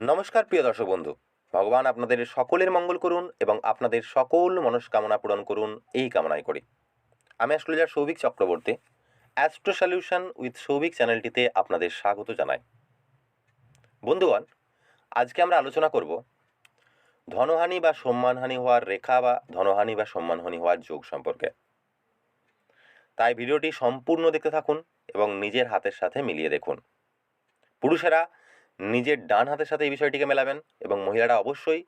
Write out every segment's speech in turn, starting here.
নমস্কার, প্রিয় দর্শক বন্ধু। ভগবান আপনাদের সকলের মঙ্গল করুন এবং আপনাদের সকল মনস্কামনা পূরণ করুন, এই কামনাই করি। আমি astrologer Souvik Chakraborty, astro solution with Souvik চ্যানেলটিতে আপনাদের স্বাগত জানাই। বন্ধুগণ, আজকে আমরা আলোচনা করব ধনহানি বা সম্মানহানি হওয়ার রেখা বা ধনহানি বা সম্মানহানি হওয়ার যোগ সম্পর্কে। তাই ভিডিওটি সম্পূর্ণ দেখতে থাকুন এবং নিজের হাতের সাথে মিলিয়ে দেখুন। পুরুষেরা নিজের ডান হাতের সাথে এই বিষয়টিকে মেলাবেন এবং মহিলারা অবশ্যই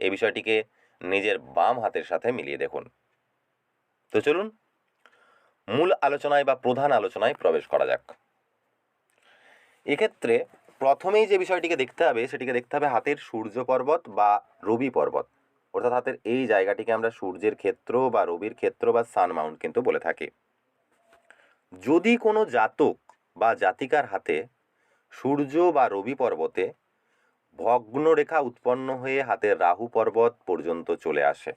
এই বিষয়টিকে নিজের বাম হাতের সাথে মিলিয়ে দেখুন। তো চলুন, মূল আলোচনায় বা প্রধান আলোচনায় প্রবেশ করা যাক। এক্ষেত্রে প্রথমেই যে বিষয়টিকে দেখতে হবে, সেটিকে দেখতে হবে হাতের সূর্য পর্বত বা রবি পর্বত। অর্থাৎ হাতের এই জায়গাটিকে আমরা সূর্যের ক্ষেত্র বা রবির ক্ষেত্র বা সান মাউন্ট কিন্তু বলে থাকি। যদি কোনো জাতক বা জাতিকার হাতে সূর্য বা রবি পর্বতে ভগ্নরেখা উৎপন্ন হয়ে হাতের রাহু পর্বত পর্যন্ত চলে আসে।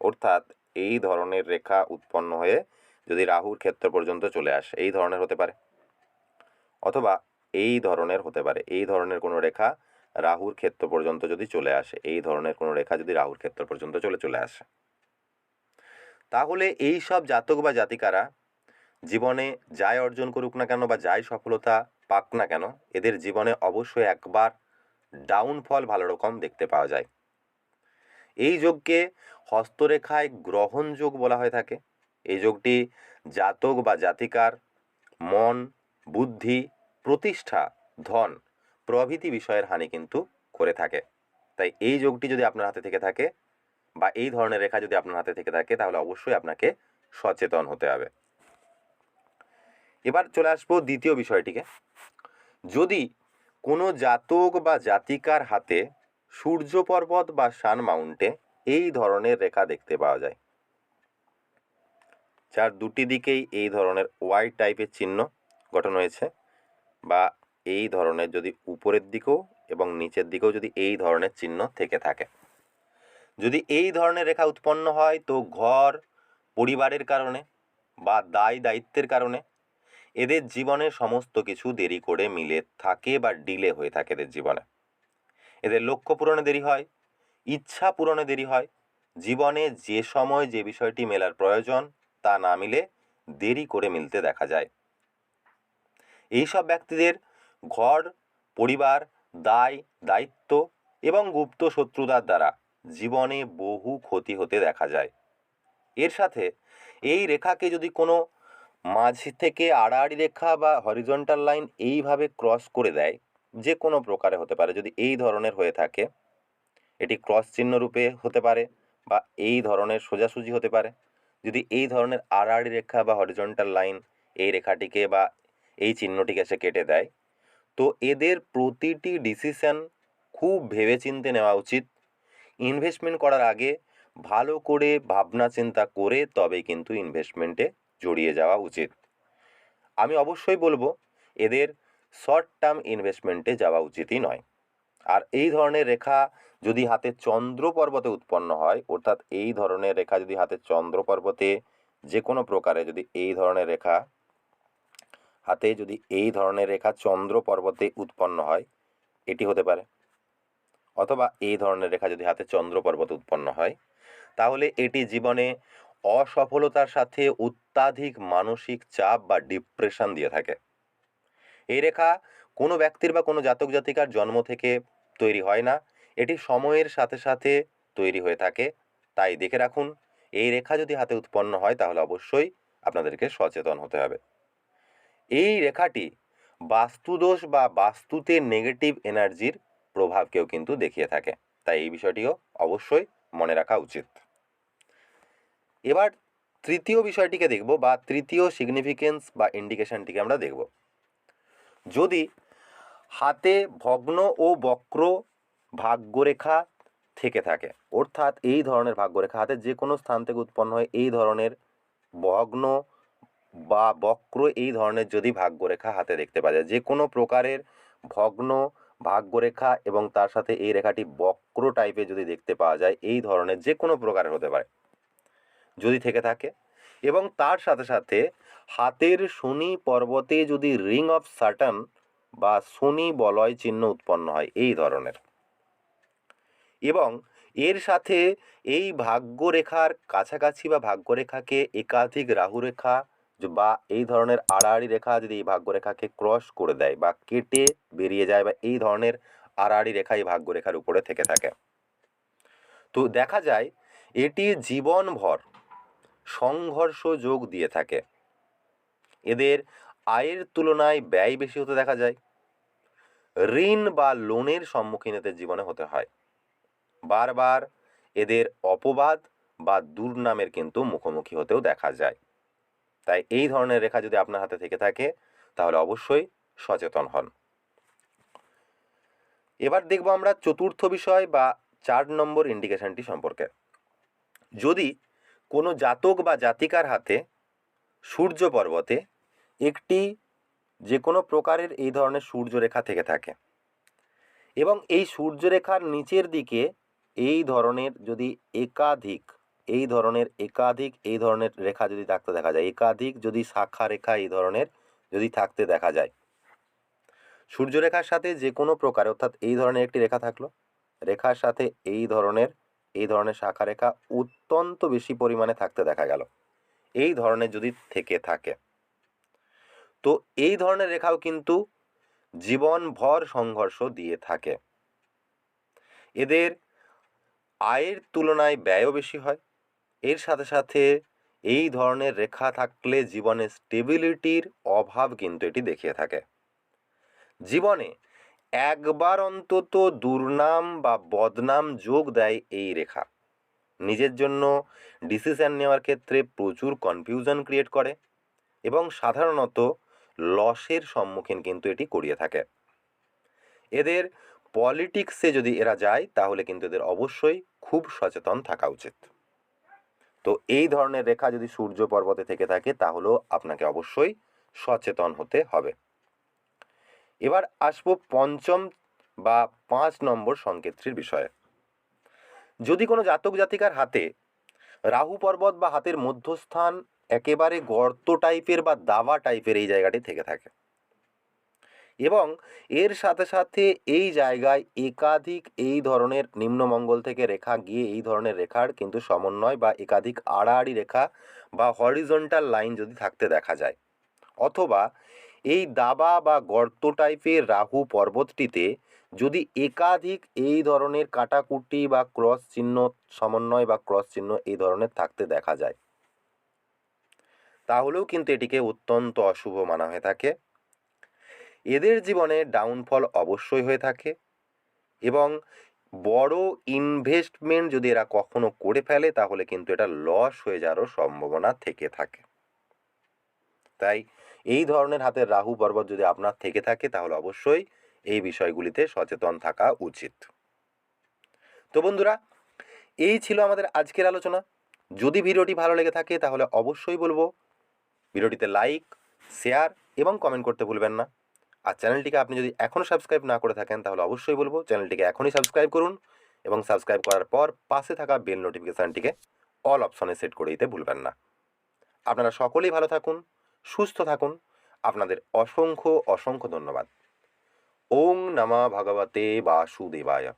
অর্থাৎ এই ধরনের রেখা উৎপন্ন হয়ে যদি রাহুর ক্ষেত্র পর্যন্ত চলে আসে, এই ধরনের হতে পারে। অথবা এই ধরনের হতে পারে, এই ধরনের কোনো রেখা রাহুর ক্ষেত্র পর্যন্ত যদি চলে আসে, এই ধরনের কোনো রেখা যদি রাহুর ক্ষেত্র পর্যন্ত চলে চলে আসে। তাহলে এই সব জাতক বা জাতিকারা জীবনে যাই অর্জন করুক না কেন বা যাই সফলতা পাক না কেন, এদের জীবনে অবশ্যই একবার ডাউনফল ভালো রকম দেখতে পাওয়া যায়। এই যোগকে হস্তরেখায় গ্রহণ যোগ বলা হয়ে থাকে। এই যোগটি জাতক বা জাতিকার মন, বুদ্ধি, প্রতিষ্ঠা, ধন প্রভৃতি বিষয়ের হানি কিন্তু করে থাকে। তাই এই যোগটি যদি আপনার হাতে থেকে থাকে বা এই ধরনের রেখা যদি আপনার হাতে থেকে থাকে, তাহলে অবশ্যই আপনাকে সচেতন হতে হবে। এবার চলে আসব দ্বিতীয় বিষয়টিকে। যদি কোনো জাতক বা জাতিকার হাতে সূর্য পর্বত বা সান মাউন্টে এই ধরনের রেখা দেখতে পাওয়া যায়, যার দুটি দিকেই এই ধরনের ওয়াই টাইপের চিহ্ন গঠন হয়েছে বা এই ধরনের যদি উপরের দিকেও এবং নিচের দিকেও যদি এই ধরনের চিহ্ন থেকে থাকে। যদি এই ধরনের রেখা উৎপন্ন হয় তো ঘর, পরিবারের কারণে বা দায় দায়িত্বের কারণে এদের জীবনে সমস্ত কিছু দেরি করে মিলে থাকে বা ডিলে হয়ে থাকে এদের জীবনে। এদের লক্ষ্য পূরণে দেরি হয়, ইচ্ছা পূরণে দেরি হয়, জীবনে যে সময় যে বিষয়টি মেলার প্রয়োজন তা না মিলে দেরি করে মিলতে দেখা যায়। এইসব ব্যক্তিদের ঘর, পরিবার, দায়, দায়িত্ব এবং গুপ্ত শত্রুতার দ্বারা জীবনে বহু ক্ষতি হতে দেখা যায়। এর সাথে এই রেখাকে যদি কোনো মাঝ থেকে আড়াআড়ি রেখা বা হরিজন্টাল লাইন এইভাবে ক্রস করে দেয়, যে কোনো প্রকারে হতে পারে। যদি এই ধরনের হয়ে থাকে, এটি ক্রস চিহ্ন রূপে হতে পারে বা এই ধরনের সোজাসুজি হতে পারে। যদি এই ধরনের আড়াআড়ি রেখা বা হরিজন্টাল লাইন এই রেখাটিকে বা এই চিহ্নটিকে সে কেটে দেয়, তো এদের প্রতিটি ডিসিশন খুব ভেবেচিন্তে নেওয়া উচিত। ইনভেস্টমেন্ট করার আগে ভালো করে ভাবনা চিন্তা করে তবে কিন্তু ইনভেস্টমেন্টে জড়িয়ে যাওয়া উচিত। আমি অবশ্যই বলব, এদের শর্ট টার্ম ইনভেস্টমেন্টে যাওয়া উচিতই নয়। আর এই ধরনের রেখা যদি হাতে চন্দ্র পর্বতে উৎপন্ন হয়, অর্থাৎ এই ধরনের রেখা যদি হাতে চন্দ্র পর্বতে যে কোনো প্রকারে যদি এই ধরনের রেখা হাতে যদি এই ধরনের রেখা চন্দ্র পর্বতে উৎপন্ন হয়, এটি হতে পারে। অথবা এই ধরনের রেখা যদি হাতে চন্দ্র পর্বতে উৎপন্ন হয়, তাহলে এটি জীবনে অসফলতার সাথে অত্যাধিক মানসিক চাপ বা ডিপ্রেশন দিয়ে থাকে। এই রেখা কোনো ব্যক্তির বা কোনো জাতক জাতিকার জন্ম থেকে তৈরি হয় না। এটি সময়ের সাথে সাথে তৈরি হয়ে থাকে। তাই দেখে রাখুন, এই রেখা যদি হাতে উৎপন্ন হয় তাহলে অবশ্যই আপনাদেরকে সচেতন হতে হবে। এই রেখাটি বাস্তুদোষ বা বাস্তুতে নেগেটিভ এনার্জির প্রভাবকেও কিন্তু দেখিয়ে থাকে। তাই এই বিষয়টিও অবশ্যই মনে রাখা উচিত। এবার তৃতীয় বিষয়টিকে দেখব বা তৃতীয় সিগনিফিকেন্স বা ইন্ডিকেশনটিকে আমরা দেখব। যদি হাতে ভগ্ন ও বক্র ভাগ্যরেখা থেকে থাকে, অর্থাৎ এই ধরনের ভাগ্যরেখা হাতের যে কোনো স্থান থেকে উৎপন্ন হয়, এই ধরনের ভগ্ন বা বক্র এই ধরনের যদি ভাগ্যরেখা হাতে দেখতে পাওয়া যায়, যে কোনো প্রকারের ভগ্ন ভাগ্যরেখা এবং তার সাথে এই রেখাটি বক্র টাইপের যদি দেখতে পাওয়া যায়, এই ধরনের যে কোনো প্রকারের হতে পারে। যদি থেকে থাকে। এবং তার সাথে সাথে হাতের শনি পর্বতে যদি রিং অফ সাটান বা শনি বলয় চিহ্ন উৎপন্ন হয়, এই ধরনের। এবং এর সাথে এই ভাগ্যরেখার কাছাকাছি বা ভাগ্যরেখাকে একাধিক রাহুরেখা বা এই ধরনের আড়াআড়ি রেখা যদি এই ভাগ্যরেখাকে ক্রস করে দেয় বা কেটে বেরিয়ে যায় বা এই ধরনের আড়াআড়ি রেখা এই ভাগ্যরেখার উপরে থেকে থাকে। তো দেখা যায় এটি জীবনভর সংঘর্ষ যোগ দিয়ে থাকে। এদের আয়ের তুলনায় ব্যয় বেশি হতে দেখা যায়। ঋণ বা লোনের সম্মুখীন এদের জীবনে হতে হয়। বারবার এদের অপবাদ বা দুর্নামের কিন্তু মুখোমুখি হতেও দেখা যায়। তাই এই ধরনের রেখা যদি আপনার হাতে থেকে থাকে, তাহলে অবশ্যই সচেতন হন। এবার দেখব আমরা চতুর্থ বিষয় বা চার নম্বর ইন্ডিকেশনটি সম্পর্কে। যদি কোনো জাতক বা জাতিকার হাতে সূর্য পর্বতে একটি যে কোনো প্রকারের এই ধরনের সূর্যরেখা থেকে থাকে। এবং এই সূর্যরেখার নিচের দিকে এই ধরনের যদি একাধিক, এই ধরনের একাধিক, এই ধরনের রেখা যদি থাকতে দেখা যায়, একাধিক যদি শাখা রেখা এই ধরনের যদি থাকতে দেখা যায়, সূর্যরেখার সাথে যে কোনো প্রকার অর্থাৎ এই ধরনের একটি রেখা থাকল, রেখার সাথে এই ধরনের এই ধরনের শাখা রেখা অত্যন্ত বেশি পরিমাণে থাকতে দেখা গেল। এই ধরনের যদি থেকে থাকে, তো এই ধরনের রেখাও কিন্তু জীবনভর সংঘর্ষ দিয়ে থাকে। এদের আয়ের তুলনায় ব্যয়ও বেশি হয়। এর সাথে সাথে এই ধরনের রেখা থাকলে জীবনে স্টেবিলিটির অভাব কিন্তু এটি দেখিয়ে থাকে। জীবনে একবার অন্তত দুর্নাম বা বদনাম যোগ দেয় এই রেখা। নিজের জন্য ডিসিশন নেওয়ার ক্ষেত্রে প্রচুর কনফিউশন ক্রিয়েট করে এবং সাধারণত লসের সম্মুখীন কিন্তু এটি করিয়ে থাকে। এদের পলিটিক্সে যদি এরা যায়, তাহলে কিন্তু এদের অবশ্যই খুব সচেতন থাকা উচিত। তো এই ধরনের রেখা যদি সূর্য পর্বতে থেকে থাকে, তাহলেও আপনাকে অবশ্যই সচেতন হতে হবে। এবার আসব পঞ্চম বা পাঁচ নম্বর সংকেতটির বিষয়ে। যদি কোনো জাতক জাতিকার হাতে রাহু পর্বত বা হাতের মধ্যস্থান একেবারে গর্ত টাইপের বা দাবা টাইপের এই জায়গাটি থেকে থাকে এবং এর সাথে সাথে এই জায়গায় একাধিক এই ধরনের নিম্নমঙ্গল থেকে রেখা গিয়ে এই ধরনের রেখার কিন্তু সমন্বয় বা একাধিক আড়াআড়ি রেখা বা হরিজন্টাল লাইন যদি থাকতে দেখা যায়, অথবা এই দাবা বা গর্ত টাইপের রাহু পর্বতটিতে যদি একাধিক এই ধরনের কাটাকুটি বা ক্রস চিহ্ন সমন্বয় বা ক্রস চিহ্ন এই ধরনের থাকতে দেখা যায়। তাহলেও কিন্তু এটিকে অত্যন্ত অশুভ মানা হয়ে থাকে। এদের জীবনে ডাউনফল অবশ্যই হয়ে থাকে এবং বড় ইনভেস্টমেন্ট যদি এরা কখনো করে ফেলে তাহলে কিন্তু এটা লস হয়ে যাওয়ারও সম্ভাবনা থেকে থাকে। তাই এই ধরনের হাতের রাহু পর্বত যদি আপনার থেকে থাকে, তাহলে অবশ্যই এই বিষয়গুলিতে সচেতন থাকা উচিত। তো বন্ধুরা, এই ছিল আমাদের আজকের আলোচনা। যদি ভিডিওটি ভালো লেগে থাকে, তাহলে অবশ্যই বলব, ভিডিওটিতে লাইক, শেয়ার এবং কমেন্ট করতে ভুলবেন না। আর চ্যানেলটিকে আপনি যদি এখনও সাবস্ক্রাইব না করে থাকেন, তাহলে অবশ্যই বলব, চ্যানেলটিকে এখনই সাবস্ক্রাইব করুন এবং সাবস্ক্রাইব করার পর পাশে থাকা বেল নোটিফিকেশানটিকে অল অপশনে সেট করে দিতে ভুলবেন না। আপনারা সকলেই ভালো থাকুন। সুস্থ থাকুন। আপনাদের অসংখ্য অসংখ্য ধন্যবাদ। ওং নমা ভগবতে বাসুদেবায়।